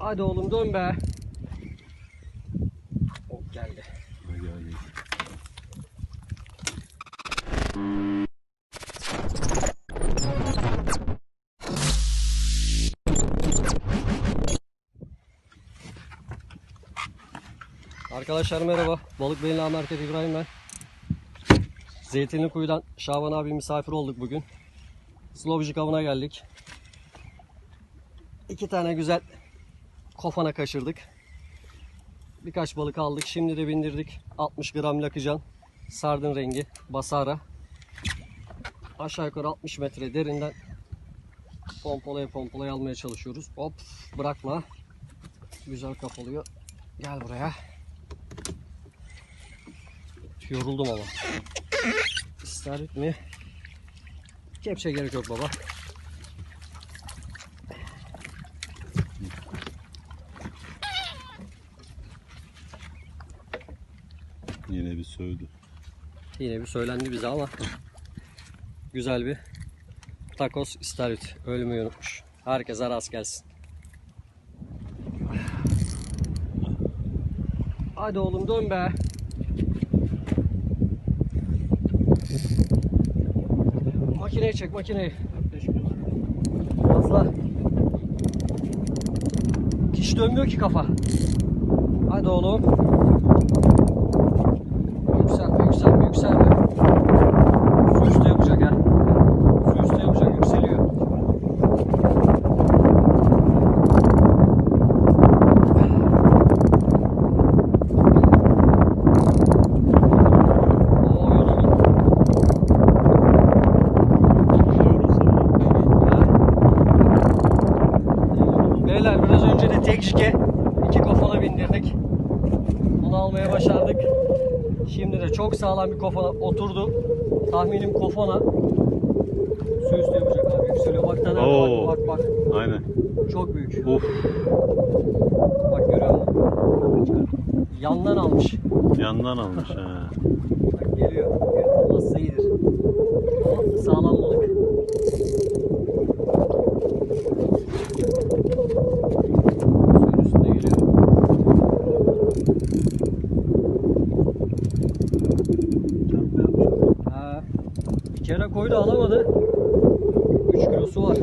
Hadi oğlum dön be. Ok geldi. Geldi. Arkadaşlar merhaba. Balık Bey'in Merkez İbrahim ben. Zeytinli Kuyu'dan Şaban abi misafir olduk bugün. Slovcik avına geldik. İki tane güzel kofana kaçırdık. Birkaç balık aldık. Şimdi de bindirdik. 60 gram lakıcan. Sardın rengi. Basara. Aşağı yukarı 60 metre derinden pompalaya pompalaya almaya çalışıyoruz. Hop bırakma. Güzel kapalıyor. Gel buraya. Yoruldum ama. İstarit mi? Kepçe gerek yok baba. Yine bir sövdü. Yine bir söylendi bize ama güzel bir takos istarit. Ölmeyi unutmuş. Herkese rast gelsin. Hadi oğlum dön be. Makineyi çek makineyi. Fazla. Hiç dönmüyor ki kafa. Hadi oğlum. Yükselme, yükselme, yükselme. Su üstü yapacak ha. Su üstü yapacak, yükseliyor. Oo yoruldum. Ha? Beyler biraz önce de tek jike iki kafana bindirdik. Bunu almaya başardık. Şimdi de çok sağlam bir kofana oturdu. Tahminim kofana su üstü yapacak abi yükseliyor. Bak Taner Oo. bak bak bak. Aynen. Çok büyük. Of. Bak görüyor musun? Yandan almış. Yandan almış ha. Bak geliyor. Yırtılmazsa iyidir. Ama sağlam balık. Suyun üstünde geliyor. Ha, kere koydu alamadı. 3 kilosu var.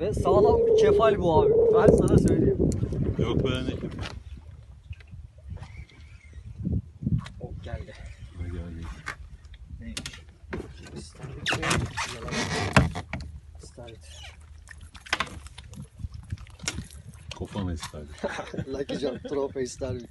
Ve sağlam bir kefal bu abi. Ben sana söyleyeyim. Yok be ne? Ok geldi. Geldi. İstavrit mi? Yalan. İstavrit. Kofana isterdi. Lucky John, trofe istavrit.